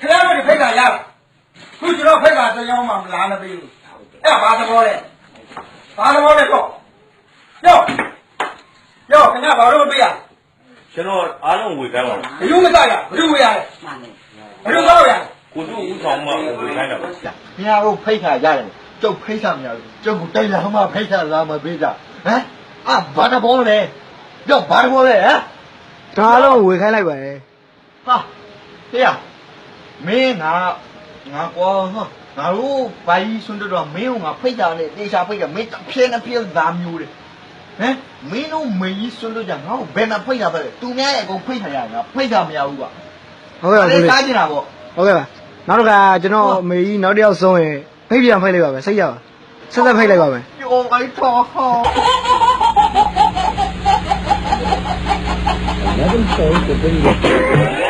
ခင်ဗျားတို့ဖိတ်တာရလားခုကျွန်တော်ဖိတ်တာတရားမှမလားမပေးဘူးအဲ့ဒါဘာသဘောလဲဘာသဘောလဲတော့ယောယောခင်ဗျားဘာလို့မပေးရကျွန်တော်အားလုံးဝေခိုင်းပါဘယ်သူမကြရဘယ်သူဝေရလဲမှန်တယ်ဘယ်သူတော့ရလဲကိုတို့ဦးဆောင်မှဝေခိုင်းတာပါ။မြားတို့ဖိတ်ခါရတယ်။ကျုပ်ဖိတ်ခါမရဘူး။ကျုပ်ကိုတိုက်လာမှဖိတ်ခါလာမပေးကြ။ဟမ်။အာဘာတဘောလဲ။ပြောဘာတဘောလဲဟမ်ဒါလုံးဝေခိုင်းလိုက်ပါလေ။ဟာ။ဖေ။ မင်းငါငါကွာဟာငါတို့ဘာကြီးဆွန်းတော့မင်းကငါဖိတ်တာနဲ့တေချာဖိတ်တာမင်းတစ်ဖြည်းနဲ့ဖြည်းသားမျိုးတယ်။ဟမ်မင်းတို့မင်းကြီးဆွန်းတော့ကြငါ့ကိုဘယ်နှဖိတ်တာပဲလဲ။သူများရဲ့အကုန်ဖိတ်ခါရငါဖိတ်တာမရဘူးကွာဟုတ်ကဲ့ပါ။ကိုအဲ့လေးဒါကြားကျင်တာပေါ့ဟုတ်ကဲ့ပါနောက်တစ်ခါကျွန်တော်အမေကြီးနောက်တစ်ယောက်ဆုံးရင်ဖိတ်ပြန်ဖိတ်လိုက်ပါမယ်စိတ်ရပါဆက်ဆက်ဖိတ်လိုက်ပါမယ်။ပြောလိုက်တော့ဟော Never say the thing that